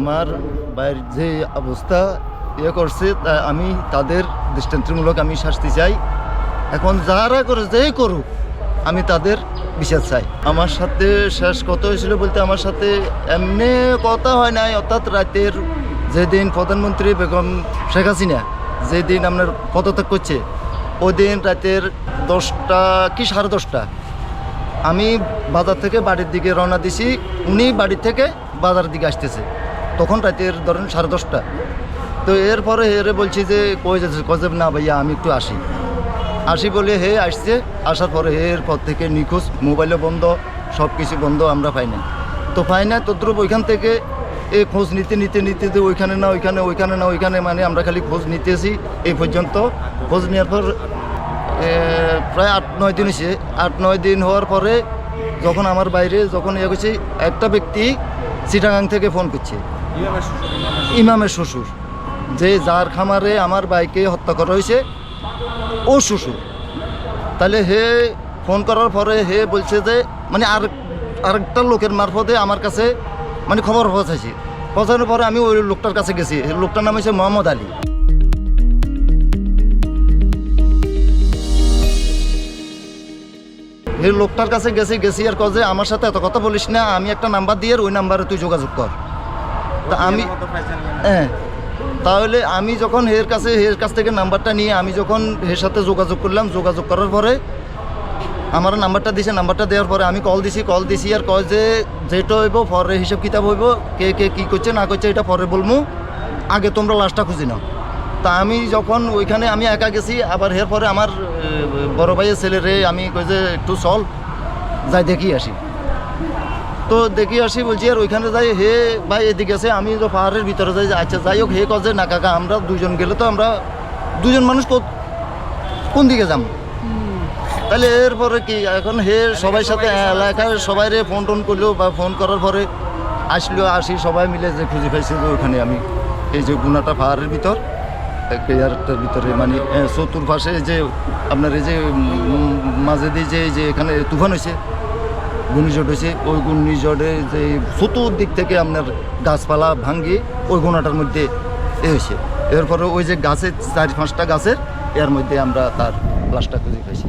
আমার বাইর যে অবস্থা ইয়ে করছে, তা আমি তাদের দৃষ্টান্তমূলক আমি শাস্তি চাই। এখন যারা করে যেই করুক, আমি তাদের বিচার চাই। আমার সাথে শেষ কথা হয়েছিল বলতে আমার সাথে এমনি কথা হয় নাই, অর্থাৎ রাতের যেদিন প্রধানমন্ত্রী বেগম শেখ হাসিনা যেদিন আপনার পদত্যাগ করছে ওই দিন রাতের দশটা কি সাড়ে দশটা, আমি বাজার থেকে বাড়ির দিকে রওনা দিছি, উনি বাড়ি থেকে বাজারের দিকে আসতেছে। তখন রাতের ধরেন সাড়ে দশটা। তো এরপরে হেরে বলছি যে, কই যাচ্ছে? কয়ে না ভাইয়া, আমি একটু আসি। আসি বলে হে আসছে, আসার পরে হে এরপর থেকে নিখোঁজ, মোবাইলও বন্ধ সব কিছু বন্ধ, আমরা পাই না তো পাই না তদ্রুপ ওইখান থেকে এই খোঁজ নিতে নিতে নিতে যে ওইখানে না, ওইখানে ওইখানে না, ওইখানে মানে আমরা খালি খোঁজ নিতেছি এই পর্যন্ত। খোঁজ নেওয়ার পর প্রায় আট, নয় দিন হয়েছে আট, নয় দিন হওয়ার পরে যখন আমার বাইরে, যখন ইয়ে করছি একটা ব্যক্তি চিটাগাং থেকে ফোন করছে। ইমামের শ্বশুর যে যার খামারে আমার বাইকে হত্যা করা হয়েছে, ও শ্বশুর। তাহলে হে ফোন করার পরে হে বলছে যে মানে আর আরেকটা লোকের মারফতে আমার কাছে মানে খবর পৌঁছাইছে। পৌঁছানোর পরে আমি ওই লোকটার কাছে গেছি। লোকটার নাম হচ্ছে মোহাম্মদ আলী। এই লোকটার কাছে গেছি গেছি আর কজে আমার সাথে এত কথা বলিস না, আমি একটা নাম্বার দিয়ে ওই নাম্বারে তুই যোগাযোগ কর। তা আমি হ্যাঁ। তাহলে আমি যখন এর কাছে এর কাছ থেকে নাম্বারটা নিয়ে আমি যখন এর সাথে যোগাযোগ করলাম যোগাযোগ করার পরে আমার নাম্বারটা দিছে নাম্বারটা দেওয়ার পরে আমি কল দিছি কল দিছি আর কয় যে যেটা হইব পরে হিসাব কিতাব হইব কে কে কী করছে না করছে এটা পরে বলব আগে তোমরা লাশটা খুঁজি নাও। তা আমি যখন ওইখানে আমি একা গেছি আবার এর পরে আমার বড় ভাইয়ের ছেলেরে আমি কই যে একটু চল যাই দেখি আসি। তো দেখি আসি বলছি আর ওইখানে যাই হে ভাই এদিকে আছে আমি তো পাহাড়ের ভিতরে যাই আচ্ছা যাই হোক হে কজে না কাকা আমরা দুজন গেলে তো আমরা দুজন মানুষ কোন দিকে যাম? তাহলে এরপরে কি এখন হে সবাই সাথে এলাকার সবাই রে ফোন টোন করল বা ফোন করার পরে আসলো আসি সবাই মিলে যে খুঁজে পাইছি যে ওখানে আমি এই যে গুনাটা পাহাড়ের ভিতর ইয়ারটার ভিতরে মানে চতুর্পাশে যে আপনার এই যে মাঝে দিয়ে যে যে এখানে তুফান হয়েছে ঘূর্ণিঝড় হয়েছে, ওই ঘূর্ণিঝড়ে যে চতুর্দিক থেকে আপনার গাছপালা ভাঙ্গি ওই গোনাটার মধ্যে এ হয়েছে। এরপরে ওই যে গাছের চার পাঁচটা গাছের, এর মধ্যে আমরা তার লাশটা খুঁজে পাইছি